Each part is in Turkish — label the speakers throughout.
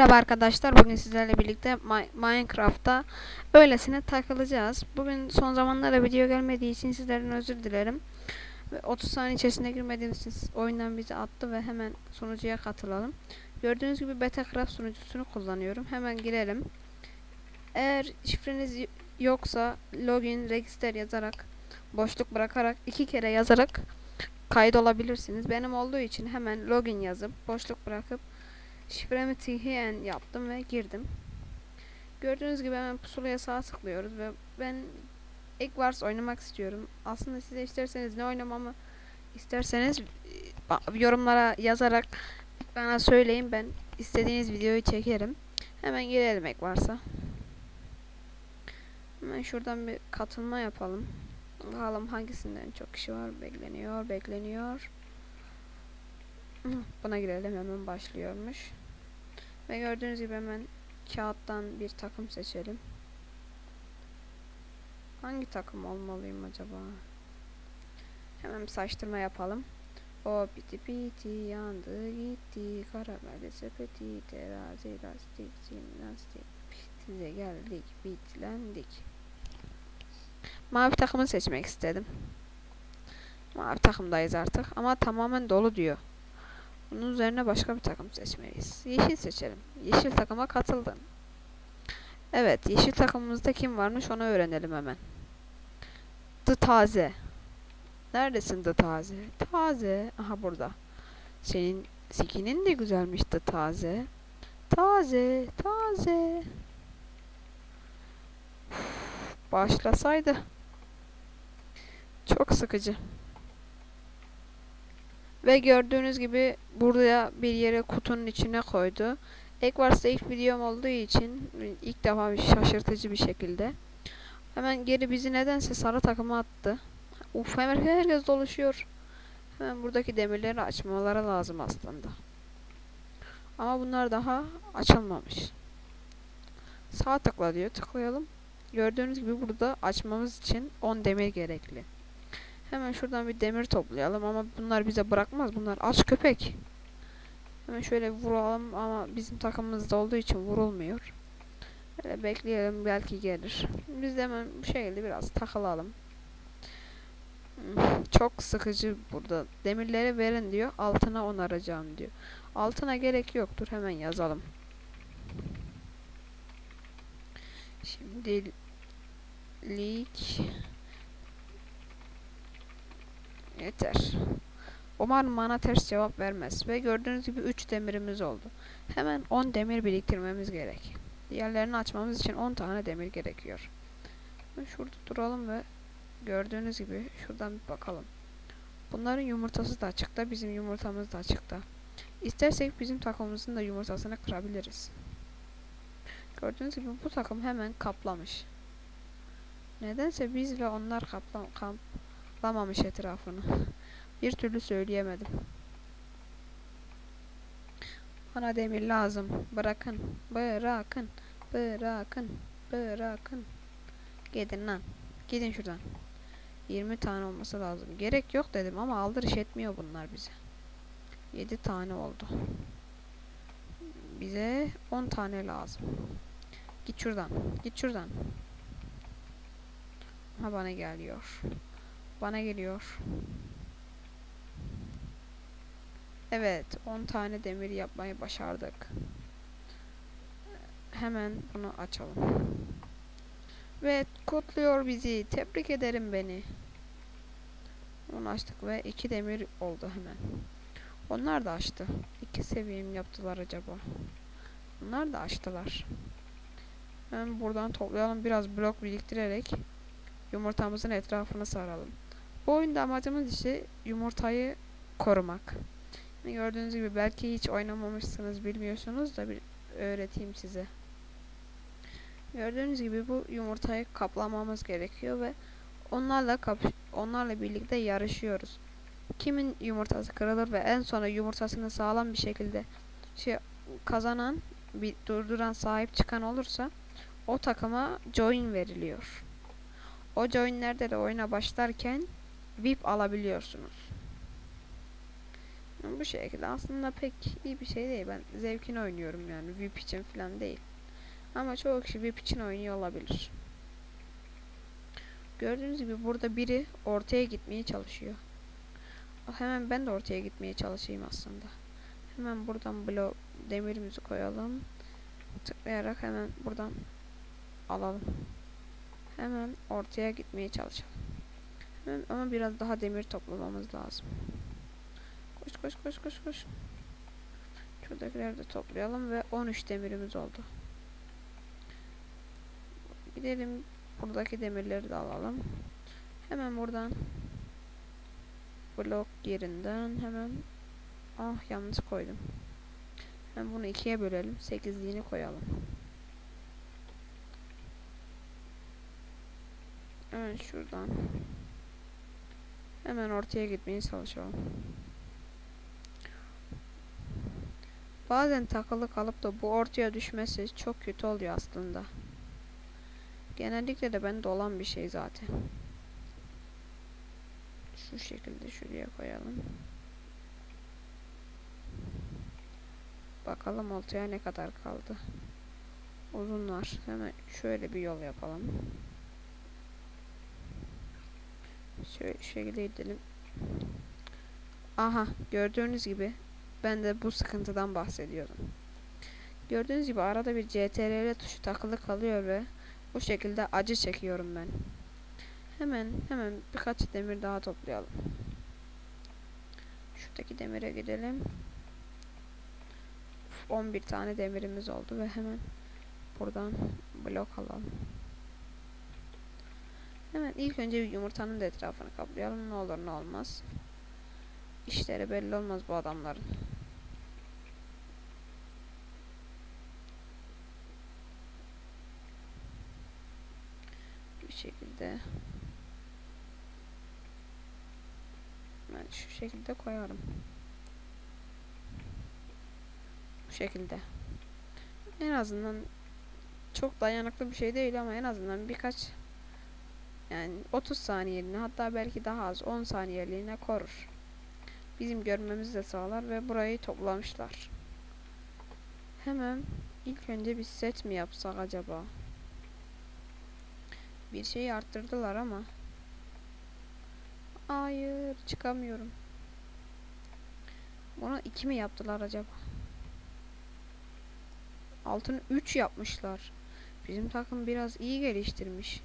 Speaker 1: Merhaba arkadaşlar. Bugün sizlerle birlikte Mi- Minecraft'ta öylesine takılacağız. Bugün son zamanlarda video gelmediği için sizlerden özür dilerim. Ve 30 saniye içerisinde girmediğimiz için oyundan bizi attı ve hemen sunucuya katılalım. Gördüğünüz gibi Betacraft sunucusunu kullanıyorum. Hemen girelim. Eğer şifreniz yoksa login, register yazarak, boşluk bırakarak, iki kere yazarak kaydolabilirsiniz. Benim olduğu için hemen login yazıp, boşluk bırakıp Şifremi THN yaptım ve girdim. Gördüğünüz gibi hemen pusulaya sağ tıklıyoruz ve ben Eggwars oynamak istiyorum. Aslında size isterseniz ne oynamamı isterseniz e, yorumlara yazarak bana söyleyin ben istediğiniz videoyu çekerim. Hemen girelim Eggwars'a. Hemen şuradan bir katılma yapalım. Bakalım hangisinden çok kişi var. Bekleniyor, bekleniyor. Buna girelim hemen başlıyormuş. Ve gördüğünüz gibi hemen kağıttan bir takım seçelim. Hangi takım olmalıyım acaba? Hemen bir saçtırma yapalım. O piti piti yandı gitti karamelde sepeti terazi lastik jimnastik size geldik bitlendik. Mavi takımı seçmek istedim. Mavi takımdayız artık ama tamamen dolu diyor. Bunun üzerine başka bir takım seçmeliyiz. Yeşil seçelim. Yeşil takıma katıldın. Evet, yeşil takımımızda kim varmış onu öğrenelim hemen. The Taze. Neredesin The Taze? Taze. Aha burada. Senin skinin de güzelmiş The Taze. Taze, taze. Uf, Başlasaydı. Çok sıkıcı. Ve gördüğünüz gibi buraya bir yere kutunun içine koydu. Eggwars'ta ilk videom olduğu için ilk defa şaşırtıcı bir şekilde. Hemen geri bizi nedense sarı takıma attı. Uf hemen herkes doluşuyor. Hemen buradaki demirleri açmaları lazım aslında. Ama bunlar daha açılmamış. Sağ tıkla diyor. Tıklayalım. Gördüğünüz gibi burada açmamız için 10 demir gerekli. Hemen şuradan bir demir toplayalım ama bunlar bize bırakmaz. Bunlar aç köpek. Hemen şöyle vuralım ama bizim takımımızda olduğu için vurulmuyor. Böyle bekleyelim belki gelir. Biz de hemen bu şekilde biraz takılalım. Çok sıkıcı burada. Demirleri verin diyor. Altına onaracağım diyor. Altına gerek yoktur. Hemen yazalım. Şimdi lik Yeter. Umarım bana ters cevap vermez. Ve gördüğünüz gibi 3 demirimiz oldu. Hemen 10 demir biriktirmemiz gerek. Diğerlerini açmamız için 10 tane demir gerekiyor. Şurada duralım ve gördüğünüz gibi şuradan bir bakalım. Bunların yumurtası da açıkta, bizim yumurtamız da açıkta. İstersek bizim takımımızın da yumurtasını kırabiliriz. Gördüğünüz gibi bu takım hemen kaplamış. Nedense biz ve onlar kapla kaplamamış etrafını. Bir türlü söyleyemedim. Bana demir lazım. Bırakın. Bırakın. Bırakın. Bırakın. Gidin lan. Gidin şuradan. 20 tane olması lazım. Gerek yok dedim ama aldırış etmiyor bunlar bize. 7 tane oldu. Bize 10 tane lazım. Git şuradan. Git şuradan. Ha bana geliyor. Bana geliyor. Evet, 10 tane demir yapmayı başardık. Hemen bunu açalım. Ve kutluyor bizi. Tebrik ederim beni. Onu açtık ve 2 demir oldu hemen. Onlar da açtı. 2 seviyem yaptılar acaba. Onlar da açtılar. Hemen buradan toplayalım biraz blok biriktirerek yumurtamızın etrafını saralım. Bu oyunda amacımız işte yumurtayı korumak. Gördüğünüz gibi belki hiç oynamamışsınız bilmiyorsunuz da bir öğreteyim size. Gördüğünüz gibi bu yumurtayı kaplamamız gerekiyor ve onlarla onlarla birlikte yarışıyoruz. Kimin yumurtası kırılır ve en sona yumurtasını sağlam bir şekilde şey kazanan bir durduran sahip çıkan olursa o takıma join veriliyor. O joinlerde de oyuna başlarken VIP alabiliyorsunuz. Bu şekilde aslında pek iyi bir şey değil. Ben zevkini oynuyorum yani. VIP için falan değil. Ama çoğu kişi VIP için oynuyor olabilir. Gördüğünüz gibi burada biri ortaya gitmeye çalışıyor. Hemen ben de ortaya gitmeye çalışayım aslında. Hemen buradan blok demirimizi koyalım. Tıklayarak hemen buradan alalım. Hemen ortaya gitmeye çalışalım. Hemen ama biraz daha demir toplamamız lazım. Koş koş koş koş koş. Şuradakileri de toplayalım ve 13 demirimiz oldu. Gidelim buradaki demirleri de alalım. Hemen buradan blok yerinden hemen ah yanlış koydum. Hem bunu ikiye bölelim. Sekizliğini koyalım. Hemen şuradan. Hemen ortaya gitmeye çalışalım. Bazen takılı kalıp da bu ortaya düşmesi çok kötü oluyor aslında. Genellikle de bende olan bir şey zaten. Şu şekilde şuraya koyalım. Bakalım ortaya ne kadar kaldı. Uzun var. Hemen şöyle bir yol yapalım. Şöyle şekilde gidelim. Aha gördüğünüz gibi ben de bu sıkıntıdan bahsediyordum. Gördüğünüz gibi arada bir CTRL tuşu takılı kalıyor ve bu şekilde acı çekiyorum ben. Hemen hemen birkaç demir daha toplayalım. Şuradaki demire gidelim. 11 tane demirimiz oldu ve hemen buradan blok alalım. Hemen ilk önce bir yumurtanın da etrafını kaplayalım. Ne olur ne olmaz. İşleri belli olmaz bu adamların. Bir şekilde ben şu şekilde koyarım. Bu şekilde. En azından çok dayanıklı bir şey değil ama en azından birkaç yani 30 saniyeliğine hatta belki daha az 10 saniyeliğine korur. Bizim görmemizi de sağlar ve burayı toplamışlar. Hemen ilk önce bir set mi yapsak acaba? Bir şeyi arttırdılar ama Hayır çıkamıyorum. Bunu iki mi yaptılar acaba? Altını 3 yapmışlar. Bizim takım biraz iyi geliştirmiş.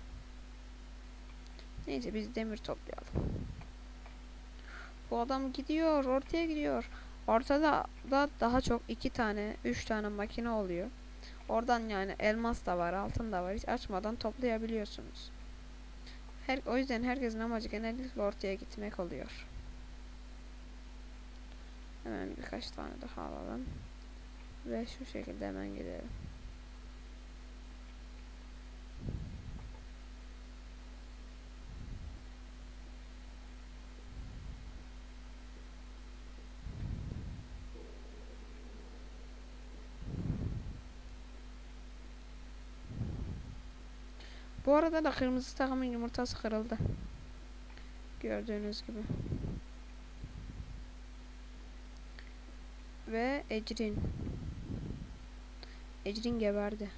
Speaker 1: Neyse biz demir toplayalım. Bu adam gidiyor, ortaya gidiyor. Ortada da daha çok iki tane, üç tane makine oluyor. Oradan yani elmas da var, altın da var. Hiç açmadan toplayabiliyorsunuz. Her, o yüzden herkesin amacı genellikle ortaya gitmek oluyor. Hemen birkaç tane daha alalım. Ve şu şekilde hemen gidelim. Bu arada da kırmızı takımın yumurtası kırıldı. Gördüğünüz gibi. Ve Ecrin. Ecrin geberdi.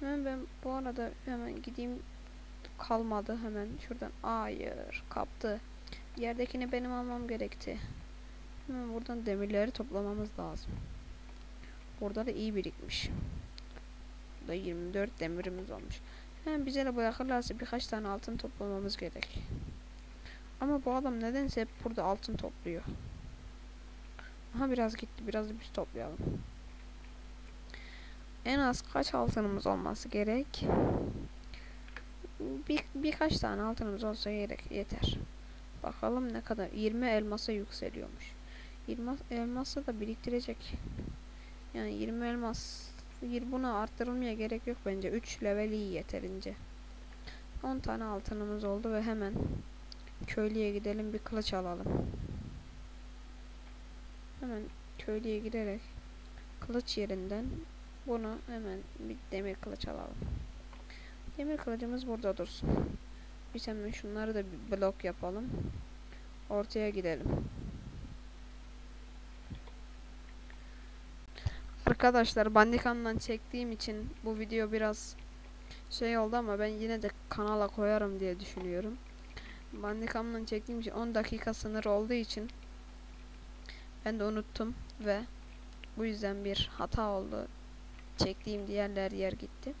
Speaker 1: Hemen ben bu arada hemen gideyim kalmadı hemen şuradan hayır kaptı yerdekini benim almam gerekti hemen buradan demirleri toplamamız lazım burada da iyi birikmiş burada 24 demirimiz olmuş hemen bize de bırakırlarsa birkaç tane altın toplamamız gerek ama bu adam nedense hep burada altın topluyor aha biraz gitti biraz da biz toplayalım en az kaç altınımız olması gerek? Bir, birkaç tane altınımız olsa gerek yeter. Bakalım ne kadar 20 elmasa yükseliyormuş. 20 elması da biriktirecek. Yani 20 elmas buna arttırılmaya gerek yok bence. 3 level iyi yeterince. 10 tane altınımız oldu ve hemen köylüye gidelim bir kılıç alalım. Hemen köylüye giderek kılıç yerinden bunu hemen bir demir kılıç alalım. Demir kılıcımız burada dursun. Biz hemen şunları da bir blok yapalım. ortaya gidelim. Arkadaşlar Bandicam'dan çektiğim için bu video biraz şey oldu ama ben yine de kanala koyarım diye düşünüyorum. Bandicam'dan çektiğim için 10 dakika sınır olduğu için ben de unuttum ve bu yüzden bir hata oldu. Çektiğim diğerler yer gitti.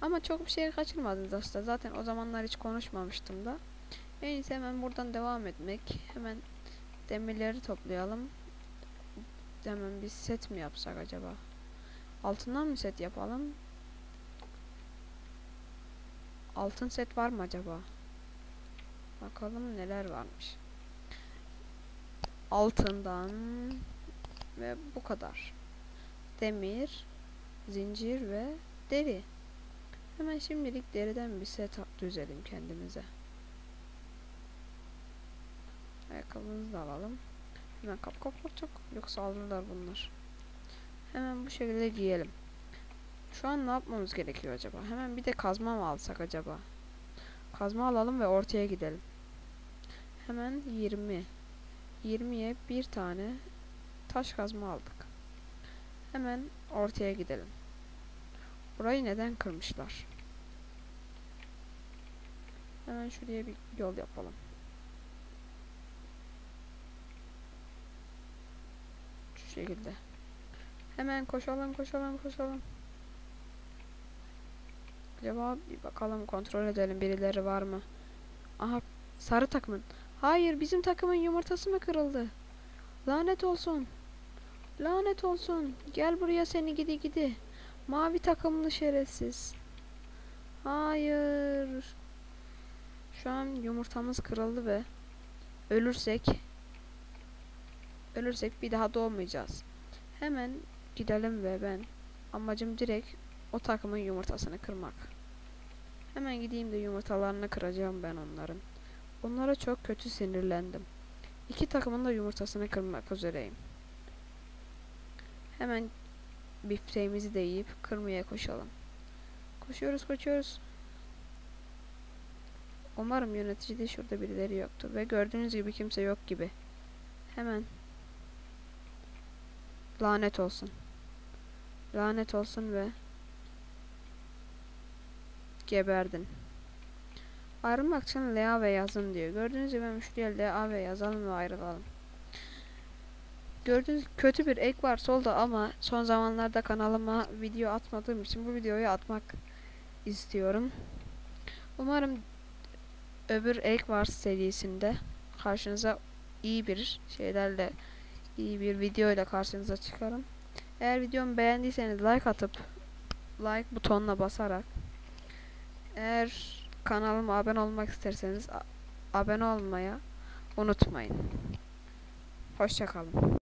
Speaker 1: Ama çok bir şey kaçırmadınız aslında. Zaten o zamanlar hiç konuşmamıştım da. En iyisi hemen buradan devam etmek. Hemen demirleri toplayalım. Hemen bir set mi yapsak acaba? Altından mı set yapalım? Altın set var mı acaba? Bakalım neler varmış. Altından ve bu kadar. Demir, zincir ve deri. Hemen şimdilik deriden bir set düzelim kendimize. Ayakkabımızı da alalım. Hemen kap kap kap. Yoksa alırlar bunlar. Hemen bu şekilde giyelim. Şu an ne yapmamız gerekiyor acaba? Hemen bir de kazma mı alsak acaba? Kazma alalım ve ortaya gidelim. Hemen 20. 20'ye bir tane taş kazma aldık. Hemen ortaya gidelim. Burayı neden kırmışlar? Hemen şuraya bir yol yapalım. Şu şekilde. Hemen koşalım koşalım koşalım. Acaba bir bakalım kontrol edelim birileri var mı? Aha sarı takımın. Hayır bizim takımın yumurtası mı kırıldı? Lanet olsun. Lanet olsun. Gel buraya seni gidi gidi. Mavi takımlı şerefsiz. Hayır. Şu an yumurtamız kırıldı ve ölürsek ölürsek bir daha doğmayacağız. Hemen gidelim ve ben amacım direkt o takımın yumurtasını kırmak. Hemen gideyim de yumurtalarını kıracağım ben onların. Onlara çok kötü sinirlendim. İki takımın da yumurtasını kırmak üzereyim. Hemen bifteğimizi de yiyip kırmaya koşalım. Koşuyoruz koşuyoruz. Umarım yöneticide şurada birileri yoktur ve gördüğünüz gibi kimse yok gibi. Hemen lanet olsun. Lanet olsun ve geberdin. Ayrılmak için LA ve yazın diyor. Gördüğünüz gibi şuraya LA ve yazalım ve ayrılalım. Gördüğünüz kötü bir ek var solda ama son zamanlarda kanalıma video atmadığım için bu videoyu atmak istiyorum. Umarım öbür ek var serisinde karşınıza iyi bir şeylerle iyi bir video ile karşınıza çıkarım. Eğer videomu beğendiyseniz like atıp like butonuna basarak eğer kanalıma abone olmak isterseniz abone olmaya unutmayın. Hoşçakalın.